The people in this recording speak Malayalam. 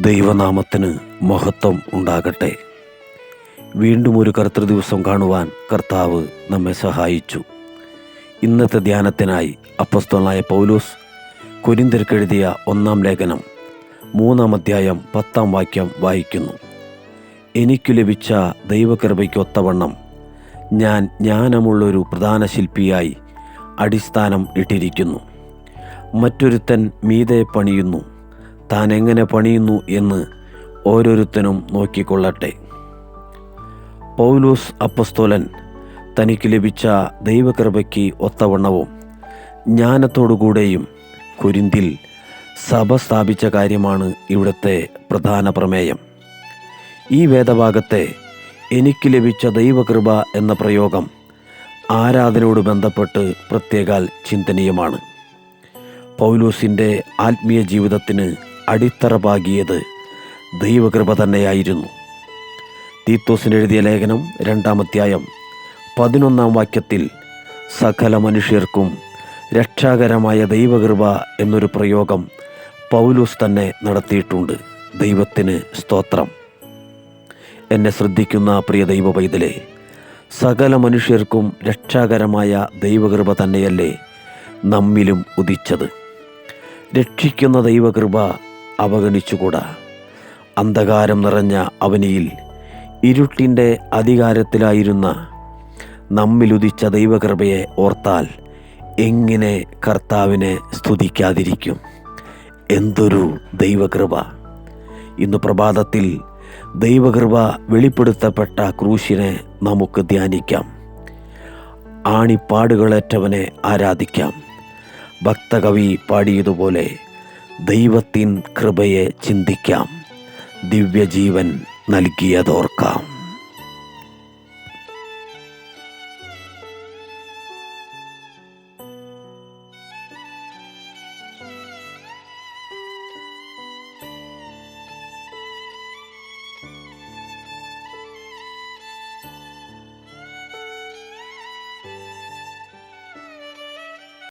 ദൈവനാമത്തിന് മഹത്വം ഉണ്ടാകട്ടെ. വീണ്ടും ഒരു കർത്തൃദിവസം കാണുവാൻ കർത്താവ് നമ്മെ സഹായിച്ചു. ഇന്നത്തെ ധ്യാനത്തിനായി അപ്പസ്തോലായ പൗലൂസ് കൊരിന്തിർക്കെഴുതിയ ഒന്നാം ലേഖനം മൂന്നാം അധ്യായം പത്താം വാക്യം വായിക്കുന്നു. എനിക്കു ലഭിച്ച ദൈവകൃപയ്ക്കൊത്തവണ്ണം ഞാൻ ജ്ഞാനമുള്ളൊരു പ്രധാന ശില്പിയായി അടിസ്ഥാനം ഇട്ടിരിക്കുന്നു. മറ്റൊരുത്തൻ മീതെ പണിയുന്നു. താൻ എങ്ങനെ പണിയുന്നു എന്ന് ഓരോരുത്തനും നോക്കിക്കൊള്ളട്ടെ. പൗലൂസ് അപ്പസ്തോലൻ തനിക്ക് ലഭിച്ച ദൈവകൃപയ്ക്ക് ഒത്തവണ്ണവും ജ്ഞാനത്തോടുകൂടെയും കുരിന്തിൽ സഭ സ്ഥാപിച്ച കാര്യമാണ് ഇവിടുത്തെ പ്രധാന പ്രമേയം. ഈ വേദഭാഗത്തെ എനിക്ക് ലഭിച്ച ദൈവകൃപ എന്ന പ്രയോഗം ആരാധനയോട് ബന്ധപ്പെട്ട് പ്രത്യേകാൽ ചിന്തനീയമാണ്. പൗലൂസിന്റെ ആത്മീയ ജീവിതത്തിന് അടിത്തറ പാകിയത് ദൈവകൃപ തന്നെയായിരുന്നു. തീത്തോസിന് എഴുതിയ ലേഖനം രണ്ടാമധ്യായം പതിനൊന്നാം വാക്യത്തിൽ സകല മനുഷ്യർക്കും രക്ഷാകരമായ ദൈവകൃപ എന്നൊരു പ്രയോഗം പൗലൂസ് തന്നെ നടത്തിയിട്ടുണ്ട്. ദൈവത്തിന് സ്തോത്രം. എന്നെ ശ്രദ്ധിക്കുന്ന പ്രിയ ദൈവ പൈതലെ സകല മനുഷ്യർക്കും രക്ഷാകരമായ ദൈവകൃപ തന്നെയല്ലേ നമ്മിലും ഉദിച്ചത്. രക്ഷിക്കുന്ന ദൈവകൃപ അവഗണിച്ചുകൂടാ? അന്ധകാരം നിറഞ്ഞ അവനിയിൽ ഇരുട്ടിന്റെ അധികാരത്തിലായിരുന്ന നമ്മിലുദിച്ച ദൈവകൃപയെ ഓർത്താൽ എങ്ങനെ കർത്താവിനെ സ്തുതിക്കാതിരിക്കും? എന്തൊരു ദൈവകൃപ. ഇന്ന് പ്രഭാതത്തിൽ ദൈവകൃപ വെളിപ്പെടുത്തപ്പെട്ട ക്രൂശിനെ നമുക്ക് ധ്യാനിക്കാം. ആണിപ്പാടുകളേറ്റവനെ ആരാധിക്കാം. ഭക്തകവി പാടിയതുപോലെ ദൈവത്തിൻ കൃപയെ ചിന്തിക്കാം. ദിവ്യജീവൻ നൽകിയതോർക്കാം.